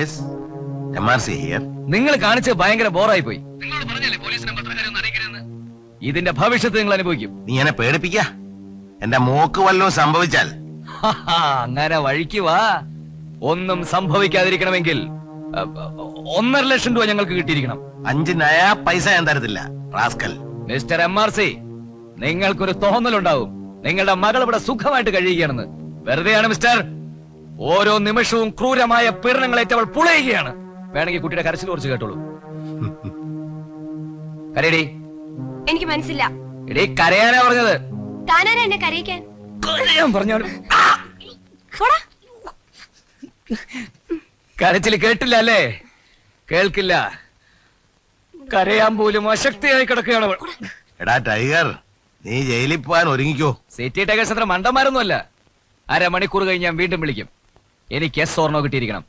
Yes M R C here നിങ്ങൾ കാണിച്ച് ഭയങ്കര ബോറായി പോയി. ഇതിന്റെ ഭവിഷ്യത്ത് നിങ്ങൾ അനുഭവിക്കും. നീ എന്നെ പേടിപ്പിക്ക? എന്റെ മോക്ക് വല്ലതും സംഭവിച്ചാൽ. ഹഹാ, അങ്ങനെ വഴിക്ക് വാ. ഒന്നും സംഭവിക്കാതിരിക്കണമെങ്കിൽ അ, ഒന്നര ലക്ഷം രൂപ ഞങ്ങൾക്ക് കിട്ടിയിരിക്കണം. അഞ്ച് നയാ പൈസ ഞാൻ തരത്തില്ല rascal. Mister M R C നിങ്ങൾക്കൊരു തോന്നലുണ്ടാവും. നിങ്ങളുടെ മകൾ ഇവിടെ സുഖമായിട്ട് കഴിയുകയാണെന്ന്. വെറുതെയാണ് മിസ്റ്റർ. ഓരോ നിമിഷവും ക്രൂരമായ പീഡനങ്ങളേറ്റവൾ പുളയുകയാണ്. വേണമെങ്കിൽ കുട്ടിയുടെ കരച്ചിൽ കുറച്ച് കേട്ടോളൂ. കരയടി. എനിക്ക് മനസ്സില്ല. എടീ കരയാനാ പറഞ്ഞത്. താനാരാ എന്നെ കരയിക്കാൻ? കരയാൻ കരച്ചിൽ കേട്ടില്ല അല്ലേ? കേൾക്കില്ല. കരയാൻ പോലും അശക്തിയായി കിടക്കുകയാണ് അവൾ. എടാ ടൈഗർ നീ ജയിലിൽ പോകാൻ ഒരുങ്ങിക്കോ. സിറ്റി ടൈഗേഴ്സ് അത്ര മണ്ടന്മാരൊന്നുമല്ല. അരമണിക്കൂർ കഴിഞ്ഞ് ഞാൻ വീണ്ടും വിളിക്കും. എനിക്ക് എസ് ഓർണോ കിട്ടിയിരിക്കണം.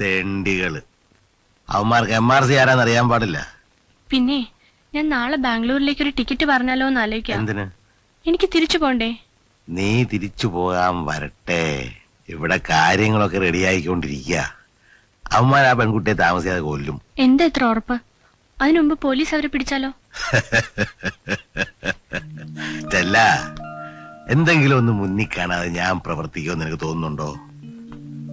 തെണ്ടികൾ. അവന്മാർക്ക് എം ആർ സി ആരാന്ന് അറിയാൻ പാടില്ല. പിന്നെ ഞാൻ നാളെ ബാംഗ്ലൂരിലേക്ക് ഒരു ടിക്കറ്റ് പറഞ്ഞാലോ എന്ന് ആലോചിക്കാം. എന്തിന്? എനിക്ക് തിരിച്ചു പോണ്ടേ? നീ തിരിച്ചു പോകാൻ വരട്ടെ. ഇവിടെ കാര്യങ്ങളൊക്കെ റെഡിയായിക്കൊണ്ടിരിക്കുക അവന്മാർ ആ പെൺകുട്ടിയെ താമസിയാതെ കൊല്ലും. എന്താ ഇത്ര ഉറപ്പ്? അതിനുമുമ്പ് പോലീസ് അവരെ പിടിച്ചാലോ? ചെല്ല എന്തെങ്കിലും ഒന്ന് മുന്നിൽ കാണാതെ ഞാൻ പ്രവർത്തിക്കുമെന്ന് എനിക്ക് തോന്നുന്നുണ്ടോ?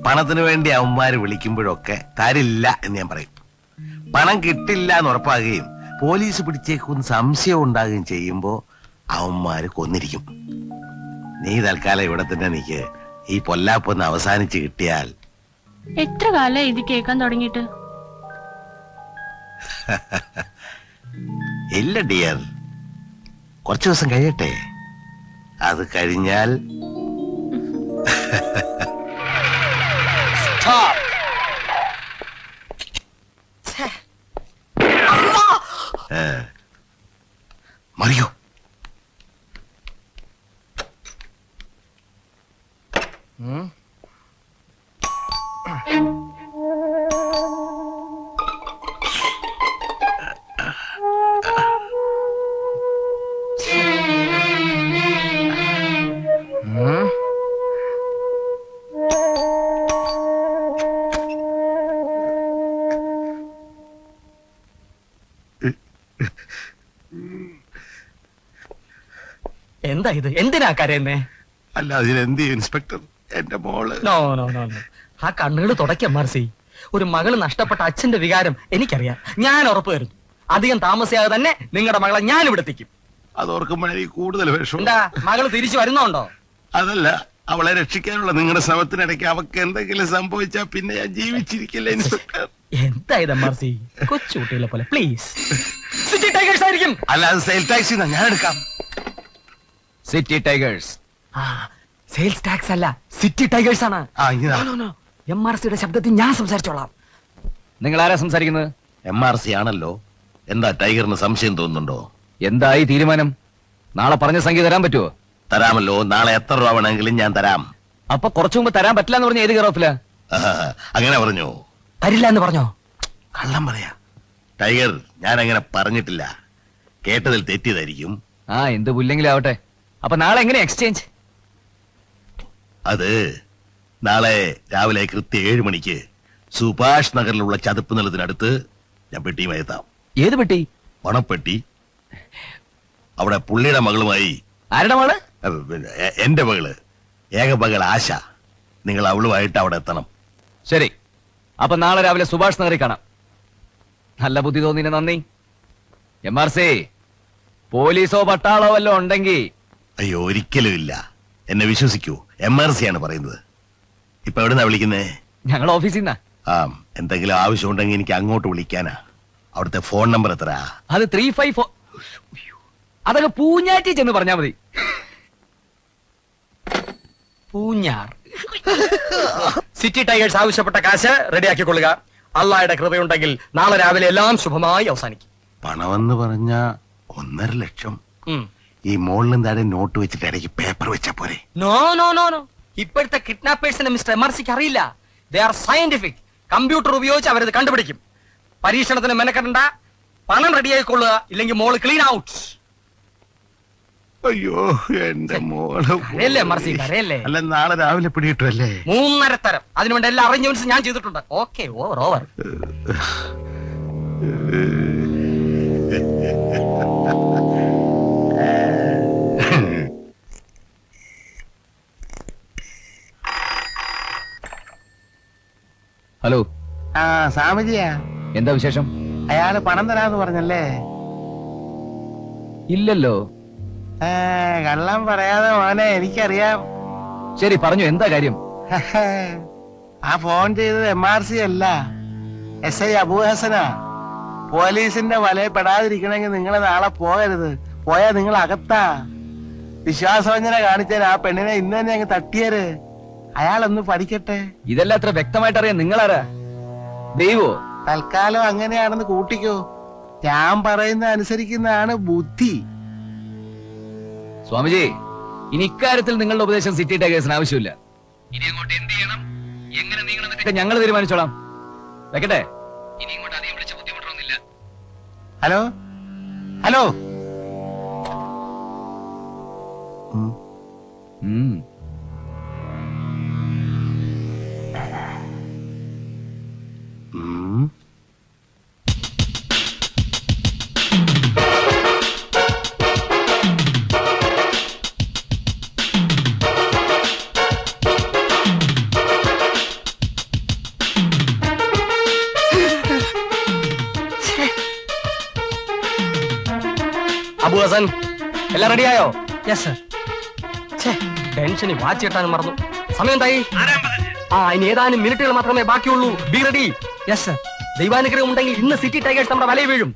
പണത്തിന് വേണ്ടി അവന്മാര് വിളിക്കുമ്പോഴൊക്കെ തരില്ല എന്ന് ഞാൻ പറയും. പണം കിട്ടില്ല എന്ന് ഉറപ്പാകുകയും പോലീസ് പിടിച്ചേക്കും സംശയം ഉണ്ടാകുകയും ചെയ്യുമ്പോ അവന്മാര് കൊന്നിരിക്കും. നീ തൽക്കാലം ഇവിടെ തന്നെ നിക്ക്. ഈ പൊല്ലാപ്പൊന്ന് അവസാനിച്ച് കിട്ടിയാൽ എത്ര കാലം ഇത് കേൾക്കാൻ തുടങ്ങിയിട്ട്? ഇല്ല ഡിയർ. കുറച്ചു ദിവസം കഴിയട്ടെ. അത് കഴിഞ്ഞാൽ മറിയോ. മറിയോ എന്താ ഇത്? എന്തിനാ കരയുന്നേ? അല്ല അതിലെന്ത് ഇൻസ്പെക്ടർ? എന്റെ മോൾ. No no no no. ആ കണ്ണുകൾ തുടയ്ക്കാം മർസി ഒരു മകൾ നഷ്ടപ്പെട്ട അച്ഛന്റെ വികാരം എനിക്കറിയാം. ഞാൻ ഉറപ്പ് വരുന്നു അധികം താമസിയാതെ തന്നെ നിങ്ങളുടെ മകളെ ഞാൻ ഇവിടെ എത്തിക്കും. അത് ഓർക്കുമ്പോഴേ കൂടുതൽ എന്താ മകൾ തിരിച്ചു വരുന്നുണ്ടോ? അതല്ല അവളെ രക്ഷിക്കാനുള്ള നിങ്ങളുടെ ശ്രമത്തിനിടയ്ക്ക് അവക്ക് എന്തെങ്കിലും സംഭവിച്ചാ പിന്നെ ഞാൻ ജീവിച്ചിരിക്കില്ല ഇൻസ്പെക്ടർ? എന്താ ഇത് മർസി കൊച്ചുകുട്ടികളെ പോലെ. പ്ലീസ്. സിറ്റി ടൈഗേഴ്സ് ആയിരിക്കും. അല്ല അത് സെയിൽ ടാക്സി ഞാൻ എടുക്കാം. സിറ്റി ടൈഗേഴ്സ് സെയിൽസ് ടാക്സ് അല്ല സിറ്റി ടൈഗേഴ്സ് ആണ്. എം ആർ സിയുടെ ശബ്ദത്തിൽ ഞാൻ സംസാരിച്ചോളാം. നിങ്ങൾ ആരാ സംസാരിക്കുന്നത്? എം ആർ സി ആണല്ലോ. എന്താ ടൈഗറിന് സംശയം തോന്നുന്നുണ്ടോ? എന്തായി തീരുമാനം? നാളെ പറഞ്ഞ സംഖ്യ തരാൻ പറ്റുമോ തരാമല്ലോ. നാളെ എത്ര രൂപ വേണമെങ്കിലും ഞാൻ തരാം. അപ്പൊ കുറച്ചു മുമ്പ് തരാൻ പറ്റില്ല എന്ന് പറഞ്ഞ ഏത് കയറോഫില അങ്ങനെ പറഞ്ഞു? തരില്ല എന്ന് പറഞ്ഞോ? കള്ളം പറയാ. ടൈഗർ ഞാൻ അങ്ങനെ പറഞ്ഞിട്ടില്ല. കേട്ടതിൽ തെറ്റിയതായിരിക്കും. ആ എന്ത് പുല്ലെങ്കിലും ആവട്ടെ. അപ്പൊ നാളെ എങ്ങനെ എക്സ്ചേഞ്ച് അത് നാളെ രാവിലെ കൃത്യ ഏഴ് മണിക്ക് സുഭാഷ് നഗറിലുള്ള ചതുപ്പ് നിലത്തിനടുത്ത് ഞാൻ പെട്ടിയുമായി എത്താം. ഏത് പെട്ടി? പണപ്പെട്ടി അവിടെ പുള്ളിയുടെ മകളുമായി ആരുടെ മകൾ? അഹ് പിന്നെ എ- എന്റെ മകൾ. ഏക മകൾ ആശ. നിങ്ങൾ അവളുമായിട്ട് അവിടെ എത്തണം. ശരി. അപ്പൊ നാളെ രാവിലെ സുഭാഷ് നഗറിൽ കാണാം. നല്ല ബുദ്ധി തോന്നിന് നന്ദി? എം ആർ സി പോലീസോ പട്ടാളോ വല്ലോ ഉണ്ടെങ്കിൽ അയ്യോ ഒരിക്കലും ഇല്ല. എന്നെ വിശ്വസിക്കൂ. എം ആർ സി ആണ് പറയുന്നത്. ഇപ്പൊ എവിടെന്നാ വിളിക്കുന്നേ? ഞങ്ങൾ ഓഫീസിൽ നിന്നാ. ആ എന്തെങ്കിലും ആവശ്യമുണ്ടെങ്കിൽ എനിക്ക് അങ്ങോട്ട് വിളിക്കാനാ. അവിടുത്തെ ഫോൺ നമ്പർ എത്ര അത് ത്രീ ഫൈവ് ഫോർ അതൊക്കെ പൂഞ്ഞാറ്റി ചെന്ന് പറഞ്ഞാ മതി. പൂഞ്ഞാർ. സിറ്റി ടൈഗേഴ്സ് ആവശ്യപ്പെട്ട കാശ് റെഡിയാക്കിക്കൊള്ളുക. അള്ളായുടെ കൃപയുണ്ടെങ്കിൽ നാളെ രാവിലെ എല്ലാം ശുഭമായി അവസാനിക്കും. പണമെന്ന് പറഞ്ഞ ഒന്നര ലക്ഷം. ഉം. ഈ മുകളിലും താഴെ നോട്ട് വെച്ചിട്ട് ഇടയ്ക്ക് പേപ്പർ വെച്ചാ പോരെ. നോ നോ നോ നോ ഇപ്പോഴത്തെ കിഡ്നാപ്പേഴ്സിനെ മിസ്റ്റർ എം ആർ സിക്ക് അറിയില്ല. ദേ ആർ സയന്റിഫിക് കമ്പ്യൂട്ടർ ഉപയോഗിച്ച് അവരത് കണ്ടുപിടിക്കും. പരീക്ഷണത്തിന് മെനക്കെടണ്ട. പണം റെഡിയായിക്കൊള്ളുക. ഇല്ലെങ്കിൽ മോൾ ക്ലീൻ ഔട്ട് അയ്യോ എന്റെ മോൾ മർസി കരയല്ലേ? അല്ല നാളെ രാവിലെ പിടികിട്ടുമല്ലേ മൂന്നര തരം. അതിനുവേണ്ടി എല്ലാ അറേഞ്ച്മെന്റ്സും ഞാൻ ചെയ്തിട്ടുണ്ട്. Okay over over hello. ആ സാമജിയാ എന്താ വിശേഷം? അയാൾ പണം തരാന്ന് പറഞ്ഞല്ലേ? ഇല്ലല്ലോ. ഏ, കള്ളം പറയാതെ മോനെ എനിക്കറിയാം. ശരി പറഞ്ഞു എന്താ കാര്യം? ആ ഫോൺ ചെയ്തത് എം ആർ സി അല്ല. എസ് ഐ അബുഹസനാ. പോലീസിന്റെ വലയിൽ പെടാതിരിക്കണമെങ്കിൽ നിങ്ങൾ നാളെ പോകരുത്. പോയാ നിങ്ങൾ അകത്താ വിശ്വാസവഞ്ചന കാണിച്ചാൽ ആ പെണ്ണിനെ ഇന്ന് തന്നെ അങ്ങ് തട്ടിയര്. അയാളൊന്ന് പഠിക്കട്ടെ. ഇതെല്ലാം അത്ര വ്യക്തമായിട്ട് അറിയാം നിങ്ങളാരാ? ദൈവോ. തൽക്കാലം അങ്ങനെയാണെന്ന് കൂട്ടിക്കോ. ഞാൻ പറയുന്ന അനുസരിക്കുന്നതാണ് ബുദ്ധി. സ്വാമിജി ഇനി ഇക്കാര്യത്തിൽ നിങ്ങളുടെ ഉപദേശം സിറ്റി ടൈഗേഴ്സിന് ആവശ്യമില്ല. ഇനി അങ്ങോട്ട് എന്ത് ചെയ്യണം? എങ്ങനെ നീങ്ങണം ഞങ്ങൾ തീരുമാനിച്ചോളാം. വെക്കട്ടെ? ഇനി ഇങ്ങോട്ട് അധികം വിളിച്ച ബുദ്ധിമുട്ടൊന്നുമില്ല. ഹലോ? ഹലോ. ഉം. ഹസൻ എല്ലാം റെഡിയായോ? യെസ് സർ ടെൻഷന് വാച്ച് കെട്ടാനും മറന്നു. സമയം തൈ ആ ഇനി ഏതാനും മിനിറ്റുകൾ മാത്രമേ ബാക്കിയുള്ളൂ. ബി റെഡി യെസ് സർ ദൈവാനുഗ്രഹം ഉണ്ടെങ്കിൽ ഇന്ന് സിറ്റി ടൈഗേഴ്സ് നമ്മുടെ വലയിൽ വീഴും.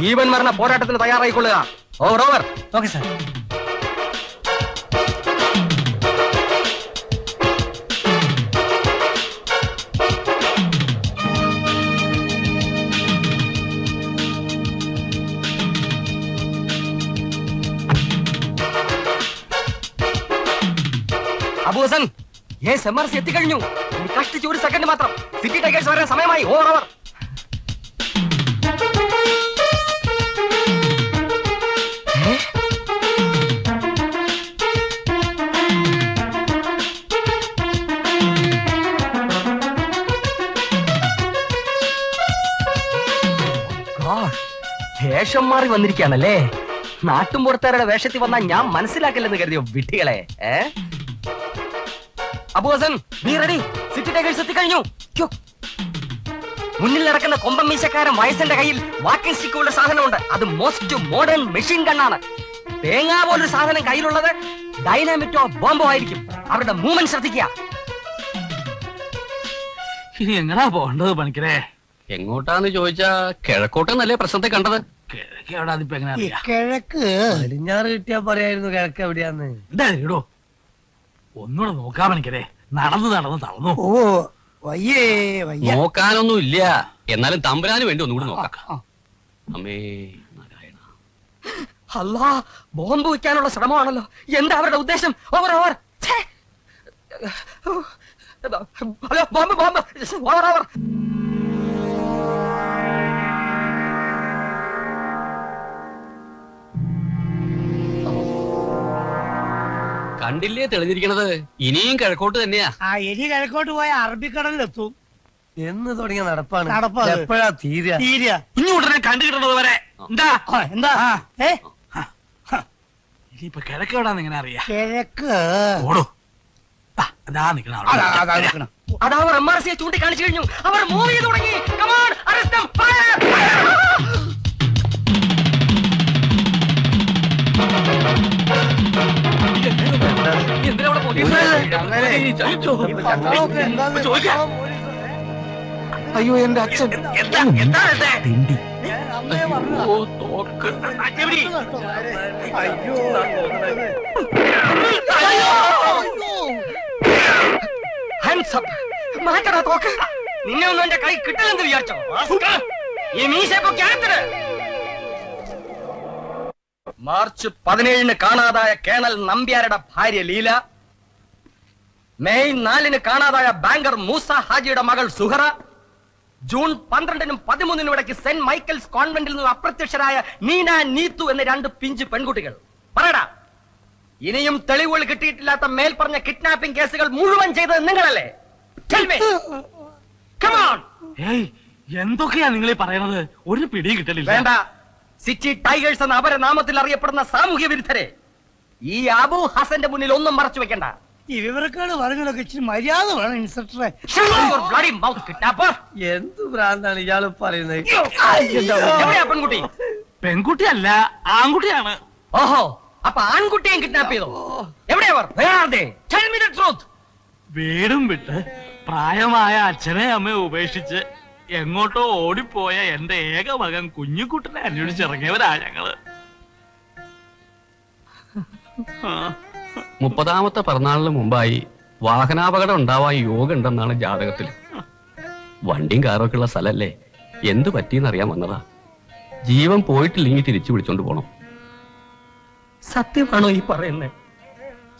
ജീവൻ മരണ പോരാട്ടത്തിന് തയ്യാറായിക്കൊള്ളുക. Over over okay sir Abu Hasan yes M R C എത്തിക്കഴിഞ്ഞു. കഷ്ടിച്ച് ഒരു സെക്കൻഡ് മാത്രം. സിറ്റി ടൈഗേഴ്സ് വരാൻ സമയമായി. ഓവർ ഓവർ വേഷം മാറി വന്നിരിക്കുകയാണല്ലേ? നാട്ടുമ്പുറത്തുകാരുടെ വേഷത്തിൽ വന്നാൽ ഞാൻ മനസ്സിലാക്കില്ലെന്ന് കരുതിയോ വിട്ടികളെ ഏ? അബു ഹസൻ നീ റെഡി സിറ്റി ടൈഗേഴ്സ് എത്തിക്കഴിഞ്ഞു. കഴിഞ്ഞു മുന്നിൽ നടക്കുന്ന കൊമ്പൻ മീശക്കാരൻ വയസ്സിന്റെ കയ്യിൽ വാക്കിംഗ് സ്റ്റിക്കുള്ള സാധനമുണ്ട്. അത് മോസ്റ്റ് മോഡേൺ മെഷീൻ ഗണ്ണാണ് തേങ്ങാ പോലൊരു സാധനം കയ്യിലുള്ളത് ഡൈനാമിറ്റോ ബോംബോ ആയിരിക്കും. അവരുടെ മൂവ്മെന്റ് ശ്രദ്ധിക്കുക. ഇനി എങ്ങനാ പോകേണ്ടത് പണിക്കരെ? എങ്ങോട്ടാന്ന് ചോദിച്ചാ കിഴക്കോട്ടെന്നല്ലേ പ്രശ്നത്തെ കണ്ടത്? കിഴക്ക് എവിടെ അതിപ്പോ എങ്ങനെ അറിയാം? കിഴക്ക്. പടിഞ്ഞാറ് കിട്ടിയാ പറയായിരുന്നു കിഴക്ക് എവിടെയാന്ന്. എന്താ ഇടോ. ഒന്നുകൂടെ നോക്കാമെനിക്കതേ നടന്നു നടന്ന് നടന്ന് തളർന്നു. ഓ വയ്യേ വയ്യ. നോക്കാനൊന്നും ഇല്ല എന്നാലും തമ്പുരാന് വേണ്ടി ഒന്നുകൂടി നോക്കാം. അമ്മേ നാരായണ. അല്ലാ ബോംബ് വയ്ക്കാനുള്ള ശ്രമമാണല്ലോ. എന്താ അവരുടെ ഉദ്ദേശം? Over over. Hello bomb bomb. Over over. കണ്ടില്ലേ തെളിഞ്ഞിരിക്കണത് ഇനിയും കിഴക്കോട്ട് തന്നെയാ ആ ഇനി കിഴക്കോട്ട് പോയ അറബിക്കടലിലെത്തും എന്ന് തുടങ്ങിയ നടപ്പാണ് നടപ്പാണ്. എപ്പോഴാ തീര തീരുക ഇനി ഉടനെ കണ്ടു വരെ എന്താ ആ, എന്താ ഏ ഇനിയിപ്പൊ കിഴക്ക് എവിടാന്ന് എങ്ങനെ അറിയാ കിഴക്ക് ഓടോ ദാ, അതാ നിക്കണ അവിടെ. അതാ, അതാ നിക്കണെ. അതാ അവർ എം ആർ സിയെ ചൂണ്ടിക്കാണിച്ചു കഴിഞ്ഞു അവർ മൂവ് ചെയ്തു തുടങ്ങി കമാൺ അറസ്റ്റ് അയ്യോ എന്റെ അച്ഛൻ. മാറ്റടാ തോക്ക്. നിന്നെ ഒന്നും എന്റെ കൈ കിട്ടില്ലെന്ന് വിചാരിച്ചോ? ഈ മീശപ്പൊ ക്യാരക്ടർ മാർച്ച് പതിനേഴിന് കാണാതായ കേണൽ നമ്പ്യാരുടെ ഭാര്യ ലീല മെയ് നാലിന് കാണാതായ ബാങ്കർ മൂസ ഹാജിയുടെ മകൾ സുഹറ ജൂൺ പന്ത്രണ്ടിനും പതിമൂന്നിനും ഇടയ്ക്ക് സെന്റ് മൈക്കിൾസ് കോൺവെന്റിൽ നിന്ന് അപ്രത്യക്ഷരായ നീന നീത്തു എന്ന രണ്ട് പിഞ്ച് പെൺകുട്ടികൾ. പറയടാ ഇനിയും തെളിവുകൾ കിട്ടിയിട്ടില്ലാത്ത മേൽ പറഞ്ഞ കിഡ്നാപ്പിംഗ് കേസുകൾ മുഴുവൻ ചെയ്തത് നിങ്ങളല്ലേ? എന്തൊക്കെയാ നിങ്ങൾ പറയുന്നത് ഒരു പിടി കിട്ടലില്ല. വേണ്ട. സിറ്റി ടൈഗേഴ്സ് എന്ന അപരനാമത്തിൽ അറിയപ്പെടുന്ന സാമൂഹ്യ വിരുദ്ധരെ ഈ അബു ഹസന്റെ മുന്നിൽ ഒന്നും മറച്ചു വെക്കണ്ട. ഈ വിവരക്കാട് പറഞ്ഞതൊക്കെ ഇച്ചിരി മര്യാദ വേണം ഇൻസ്പെക്ടറെ. എന്ത് ഭ്രാന്താണ് ഇയാൾ പറയുന്നത്? പെൺകുട്ടി? പെൺകുട്ടിയല്ല ആൺകുട്ടിയാണ്. ഓഹോ അപ്പൊ ആൺകുട്ടിയെ കിഡ്നാപ്പ് ചെയ്തോ? എവിടെയാ Where are? Tell me the truth. വീടും വിട്ട് പ്രായമായ അച്ഛനെ അമ്മയെ ഉപേക്ഷിച്ച് എങ്ങോട്ടോ ഓടിപ്പോയ എന്റെ ഏക മകൻ കുഞ്ഞുകുട്ടനെ അന്വേഷിച്ചിറങ്ങിയവരാ ഞങ്ങൾ. ആ, മുപ്പതാമത്തെ പിറന്നാളിന് മുമ്പായി വാഹനാപകടം ഉണ്ടാവാൻ യോഗ ഉണ്ടെന്നാണ് ജാതകത്തിൽ. വണ്ടിയും കാറൊക്കെ ഉള്ള സ്ഥലല്ലേ? എന്ത് പറ്റിയെന്നറിയാൻ വന്നതാ. ജീവൻ പോയിട്ടില്ലെങ്കിൽ തിരിച്ചു വിളിച്ചോണ്ട് പോണം. സത്യമാണോ ഈ പറയുന്നത്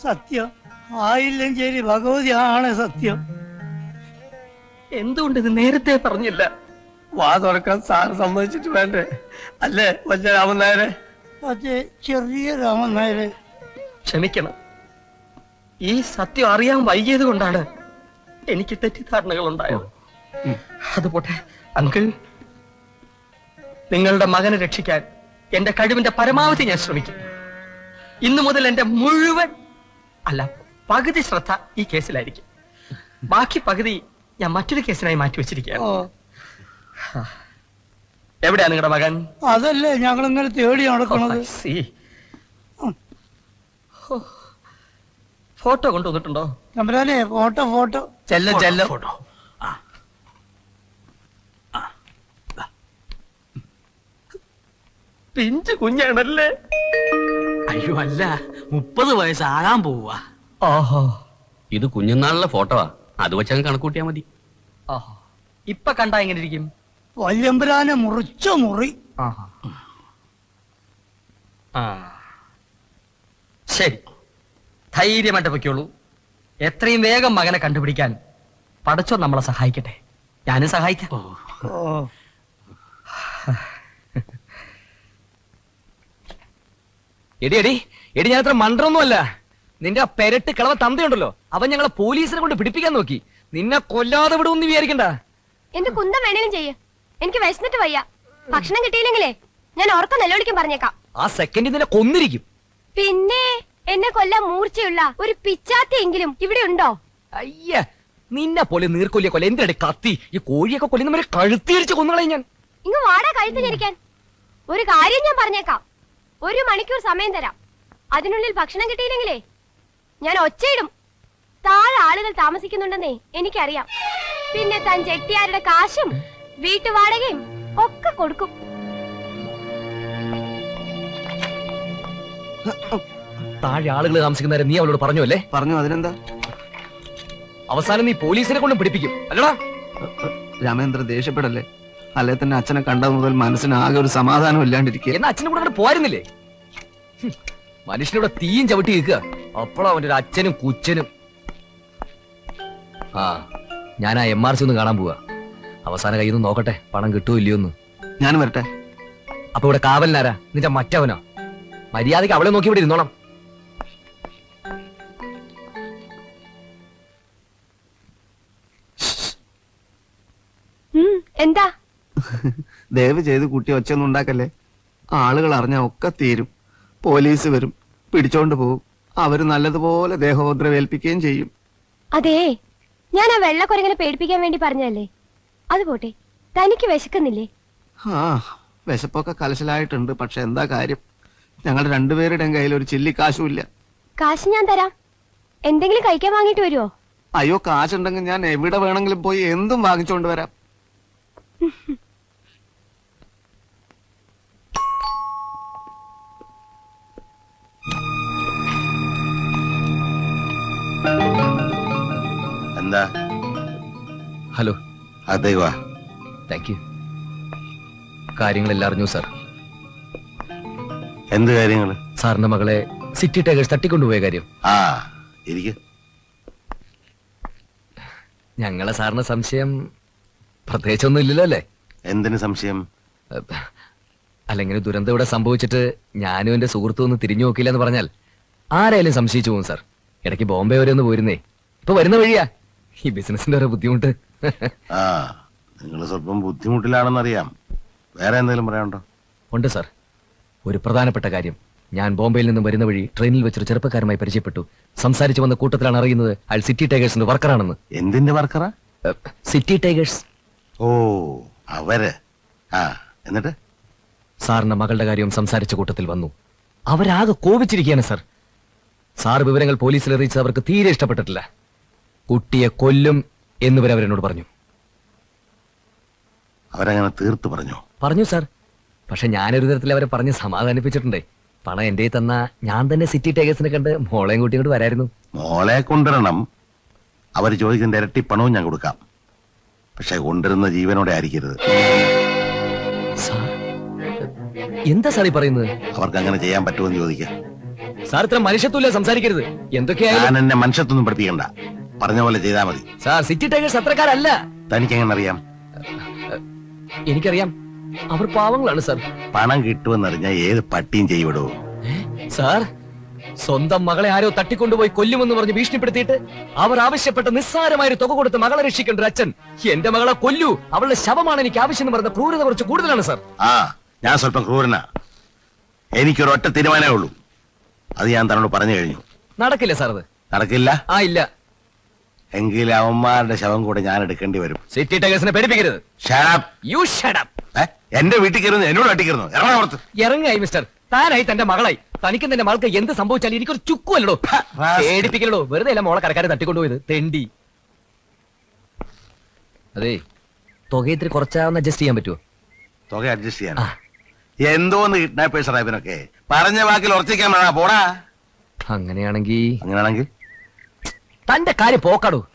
സത്യം. ആയില്ലഞ്ചേരി ഭഗവതി ആണ് സത്യം. എന്തുകൊണ്ട് ഇത് നേരത്തെ പറഞ്ഞില്ല? വാ തുറക്കാൻ സാറ് സമ്മതിച്ചിട്ട് വേണ്ടേ? അല്ലേ വലിയ രാമൻ നായരെ? അതെ ചെറിയ രാമൻ നായരെ. ക്ഷമിക്കണം. ഈ സത്യം അറിയാൻ വൈകിയത് കൊണ്ടാണ് എനിക്ക് തെറ്റിദ്ധാരണകൾ ഉണ്ടായത് അതുപോട്ടെ അങ്കിൾ നിങ്ങളുടെ മകനെ രക്ഷിക്കാൻ എന്റെ കഴിവിന്റെ പരമാവധി ഞാൻ ശ്രമിക്കും. ഇന്നു മുതൽ എന്റെ മുഴുവൻ അല്ല പകുതി ശ്രദ്ധ ഈ കേസിലായിരിക്കും. ബാക്കി പകുതി ഞാൻ മറ്റൊരു കേസിനായി മാറ്റി വെച്ചിരിക്കുകയാണ്. എവിടെയാ നിങ്ങളുടെ മകൻ? അതല്ലേ ഞങ്ങൾ ഇങ്ങനെ തേടി നടക്കണത് സി ഫോട്ടോ കൊണ്ടുവന്നിട്ടുണ്ടോ? തമ്പരാനെ ഫോട്ടോ ഫോട്ടോ. ചെല്ല ചെല്ല. ഫോട്ടോ. ആ. പിഞ്ചു കുഞ്ഞാണല്ലേ? അയ്യോ അല്ല. മുപ്പത് വയസ്സാകാൻ പോവാ ഓഹോ ഇത് കുഞ്ഞുനാളിലെ ഫോട്ടോ അത് വെച്ചങ്ങ് കണക്കൂട്ടിയാ മതി. ഓഹോ ഇപ്പൊ കണ്ടാ എങ്ങനെ ഇരിക്കും? വല്ലമ്പരാനെ മുറിച്ച മുറി. ആഹാ. ആ. ശരി. ധൈര്യമായിട്ട് പൊയ്ക്കോളൂ. എത്രയും വേഗം മകനെ കണ്ടുപിടിക്കാൻ പടച്ചോ നമ്മളെ സഹായിക്കട്ടെ. ഞാനും സഹായിക്കാം. എടി എടി എടി ഞാൻ അത്ര മണ്ടൊന്നുമല്ല നിന്റെ ആ പെരട്ട് കിളവ തന്തയുണ്ടല്ലോ. അവൻ ഞങ്ങളെ പോലീസിനെ കൊണ്ട് പിടിപ്പിക്കാൻ നോക്കി. നിന്നെ കൊല്ലാതെ വിടുമെന്ന് വിചാരിക്കണ്ട. എന്റെ കുന്തം വേണേലും ചെയ്യ. എനിക്ക് വിശന്നിട്ട് വയ്യ. ഭക്ഷണം കിട്ടിയില്ലെങ്കിലേ ഞാൻ ഉറക്കം നിലവിളിക്കും പറഞ്ഞേക്കാം. ആ സെക്കൻഡിൽ നിന്നെ കൊന്നിരിക്കും. പിന്നെ? എന്നെ കൊല്ലാൻ മൂർച്ചയുള്ള ഒരു പിച്ചാത്തിയെങ്കിലും ഇവിടെ ഉണ്ടോ? അയ്യ നിന്നെ പോലെ നീർക്കൊല്ലിയ കൊല്ല എന്തിനടി കത്തി? ഈ കോഴിയൊക്കെ കൊല്ലുന്നവരെ കഴുത്തിരിച്ച് കൊന്നുകളെ ഞാൻ. ഇങ്ങ് വാടാ കഴുത്തിലിരിക്കാൻ ഒരു കാര്യം ഞാൻ പറഞ്ഞേക്കാം. ഒരു മണിക്കൂർ സമയം തരാം. അതിനുള്ളിൽ ഭക്ഷണം കിട്ടിയില്ലെങ്കിലേ? ഞാൻ ഒച്ചയിടും. താഴെ ആളുകൾ താമസിക്കുന്നുണ്ടെന്നേ എനിക്കറിയാം. പിന്നെ താൻ ചെട്ടിയാരുടെ കാശും വീട്ടുവാടകയും ഒക്കെ കൊടുക്കും. താഴെ ആളുകൾ താമസിക്കുന്നവരെ നീ അവളോട് പറഞ്ഞു അല്ലേ? പറഞ്ഞു അതിനെന്താ? അവസാനം നീ പോലീസിനെ കൊണ്ടും പിടിപ്പിക്കും. അല്ലടാ. രാമേന്ദ്രൻ ദേഷ്യപ്പെടല്ലേ? അല്ലെ തന്നെ അച്ഛനെ കണ്ടത് മുതൽ മനസ്സിന് ആകെ ഒരു സമാധാനം ഇല്ലാണ്ടിരിക്കുക. എന്നാ അച്ഛനും കൂടെ അങ്ങോട്ട് പോരുന്നില്ലേ മനുഷ്യനോട് മനുഷ്യനിവിടെ തീയും ചവിട്ടി നിൽക്കുക. അപ്പോഴാ അവന്റെ ഒരു അച്ഛനും കുച്ചനും. ആ ഞാൻ ആ എം ആർ സി ഒന്ന് കാണാൻ പോവാ. അവസാന കയ്യിൽ നിന്ന് നോക്കട്ടെ പണം കിട്ടുമോ ഇല്ലയോ എന്ന്. ഞാൻ വരട്ടെ. അപ്പൊ ഇവിടെ കാവലിനാരാ? നിന്റെ മറ്റവനോ? മര്യാദയ്ക്ക് അവളെ നോക്കി ഇവിടെ ഇരുന്നോണം ദയവ് ചെയ്ത് കുട്ടി ഒച്ചയൊന്നും ഉണ്ടാക്കല്ലേ? ആളുകൾ അറിഞ്ഞ ഒക്കെ തീരും. പോലീസ് വരും പിടിച്ചോണ്ട് പോകും. അവർ നല്ലതുപോലെ ദേഹോദ്രവേൽപ്പിക്കുകയും ചെയ്യും. അതേ ഞാൻ ആ വെള്ളക്കുരങ്ങനെ പേടിപ്പിക്കാൻ വേണ്ടി പറഞ്ഞല്ലേ അത് പോട്ടെ തനിക്ക് വിശക്കുന്നില്ലേ? ആ വിശപ്പൊക്കെ കലശലായിട്ടുണ്ട് പക്ഷെ എന്താ കാര്യം? ഞങ്ങൾ രണ്ടുപേരുടെയും കയ്യിൽ ഒരു ചില്ലി കാശും ഇല്ല കാശ് ഞാൻ തരാം. എന്തെങ്കിലും കഴിക്കാൻ വാങ്ങിട്ട് വരുമോ അയ്യോ കാശുണ്ടെങ്കിൽ ഞാൻ എവിടെ വേണമെങ്കിലും പോയി എന്തും വാങ്ങിച്ചോണ്ട് വരാം. എന്താ? ഹലോ. അതെ വാ താങ്ക് യു കാര്യങ്ങളെല്ലാം അറിഞ്ഞു സാർ എന്ത് കാര്യങ്ങൾ സാറിന്റെ മകളെ സിറ്റി ടൈഗേഴ്സ് തട്ടിക്കൊണ്ടുപോയ കാര്യം. ആ ഇരിക്ക. ഞങ്ങളെ സാറിന്റെ സംശയം പ്രത്യേകിച്ചൊന്നും ഇല്ലല്ലോ അല്ലേ? എന്തിനു സംശയം? അല്ലെങ്കിൽ ദുരന്തം ഇവിടെ സംഭവിച്ചിട്ട് ഞാനും എന്റെ സുഹൃത്തും ഒന്ന് തിരിഞ്ഞു നോക്കിയില്ല എന്ന് പറഞ്ഞാൽ ആരായാലും സംശയിച്ചു പോകും സാർ ഇടയ്ക്ക് ബോംബെ വരെ ഒന്ന് പോയിരുന്നേ. ഇപ്പൊ വരുന്ന വഴിയാ. ഈ ബിസിനസിന്റെ ഓരോ ബുദ്ധിമുട്ട്. ആ നിങ്ങൾ സ്വല്പം ബുദ്ധിമുട്ടിലാണെന്നറിയാം. വേറെ എന്തെങ്കിലും പറയാനുണ്ടോ? ഉണ്ട് സാർ. ഒരു പ്രധാനപ്പെട്ട കാര്യം. ഞാൻ ബോംബെയിൽ നിന്നും വരുന്ന വഴി ട്രെയിനിൽ വെച്ചൊരു ചെറുപ്പക്കാരുമായി പരിചയപ്പെട്ടു. സംസാരിച്ചു വന്ന കൂട്ടത്തിലാണ് അറിയുന്നത്. അയാൾ സിറ്റി ടൈഗേഴ്സിന്റെ വർക്കറാണെന്ന്. എന്തിന്റെ വർക്കറാ? City tigers. ഓ അവർ. ആ എന്നിട്ട്? സാറിന്റെ മകളുടെ കാര്യവും സംസാരിച്ച കൂട്ടത്തിൽ വന്നു. അവരാകെ കോപിച്ചിരിക്കുകയാണ് സാർ. സാർ വിവരങ്ങൾ പോലീസിൽ അറിയിച്ചത് അവർക്ക് തീരെ ഇഷ്ടപ്പെട്ടിട്ടില്ല. കുട്ടിയെ കൊല്ലും എന്നിവരെ അവരെന്നോട് പറഞ്ഞു. അവരങ്ങനെ തീർത്ത് പറഞ്ഞു? പറഞ്ഞു സാർ. പക്ഷെ ഞാനൊരു തരത്തിൽ അവരെ പറഞ്ഞ് സമാധാനിപ്പിച്ചിട്ടുണ്ട്. പണം എന്റെ തന്ന ഞാൻ തന്നെ സിറ്റി ടൈഗേഴ്സിനെ കണ്ട് മോളെയും കൂട്ടി ഇങ്ങോട്ട് വരായിരുന്നു. മോളെ കൊണ്ടുവരണം. അവർ ചോദിക്കുന്ന ഇരട്ടി പണവും ഞാൻ കൊടുക്കാം. പക്ഷെ കൊണ്ടുവരുന്ന ജീവനോടെ ആയിരിക്കരുത്. സാർ എന്താ സാർ ഈ പറയുന്നത്? അവർക്ക് അങ്ങനെ ചെയ്യാൻ പറ്റുമെന്ന് ചോദിക്കുക സാർ ഇത്ര മനുഷ്യത്വമില്ല സംസാരിക്കരുത്. എന്തൊക്കെയായാലും ഞാൻ എന്നെ മനുഷ്യത്തൊന്നും പഠിപ്പിക്കണ്ട. പറഞ്ഞ പോലെ ചെയ്താ മതി. സാർ സിറ്റി ടൈഗേഴ്സ് അത്രക്കാരല്ല തനിക്ക് എങ്ങനെ അറിയാം എനിക്കറിയാം. അവർ പാവങ്ങളാണ് സാർ. പണം കിട്ടുമെന്നറിഞ്ഞാൽ ഏത് പട്ടിയും ചെയ്വിടൂ സാർ സ്വന്തം മകളെ ആരോ തട്ടിക്കൊണ്ടുപോയി കൊല്ലുമെന്ന് പറഞ്ഞ് ഭീഷണിപ്പെടുത്തിയിട്ട് അവർ ആവശ്യപ്പെട്ട നിസ്സാരമായ ഒരു തുക കൊടുത്ത് മകളെ രക്ഷിക്കേണ്ട ഒരു അച്ഛൻ. എന്റെ മകളെ കൊല്ലു. അവളുടെ ശവമാണ് എനിക്ക് ആവശ്യം എന്ന് പറഞ്ഞ ക്രൂരത കുറച്ച് കൂടുതലാണ് സാർ. ആ ഞാൻ സ്വല്പം ക്രൂരനാ. എനിക്കൊരൊറ്റ തീരുമാനമേ ഉള്ളൂ. അത് ഞാൻ തന്നോട് പറഞ്ഞു കഴിഞ്ഞു. നടക്കില്ല സാർ അത്. നടക്കില്ല? ആ ഇല്ല. എങ്കിൽ അവന്മാരുടെ ശവം കൂടെ ഞാൻ എടുക്കേണ്ടി വരും. സിറ്റി ടൈഗേഴ്സിനെ പേടിപ്പിക്കരുത്. Shut up. You shut up ഏ? എന്റെ വീട്ടിൽ കയറുന്നു എന്നോട് അട്ടിക്കരുന്നു എറണാകുളത്ത് ഇറങ്ങായി മിസ്റ്റർ താനായി തന്റെ മകളായി. തനിക്ക് തന്റെ മകൾക്ക് എന്ത് സംഭവിച്ചാലും എനിക്കൊരു ചുക്കുമല്ലോ. പേടിപ്പിക്കലോ വെറുതെ അല്ല മോളെ കടക്കാരെ തട്ടിക്കൊണ്ടുപോയത്. തെണ്ടി. അതെ തുക ഇത്തിരി കുറച്ചാവുന്ന അഡ്ജസ്റ്റ് ചെയ്യാൻ പറ്റുമോ തുക അഡ്ജസ്റ്റ് ചെയ്യാൻ. എന്തോന്ന് കിഡ്നാപ്പേഴ്സാ ഇവനൊക്കെ പറഞ്ഞ വാക്കിൽ ഉറച്ചിക്കാൻ വേണ? പോടാ. അങ്ങനെയാണെങ്കിൽ അങ്ങനെയാണെങ്കിൽ? തന്റെ കാര്യം പോക്കാടോ.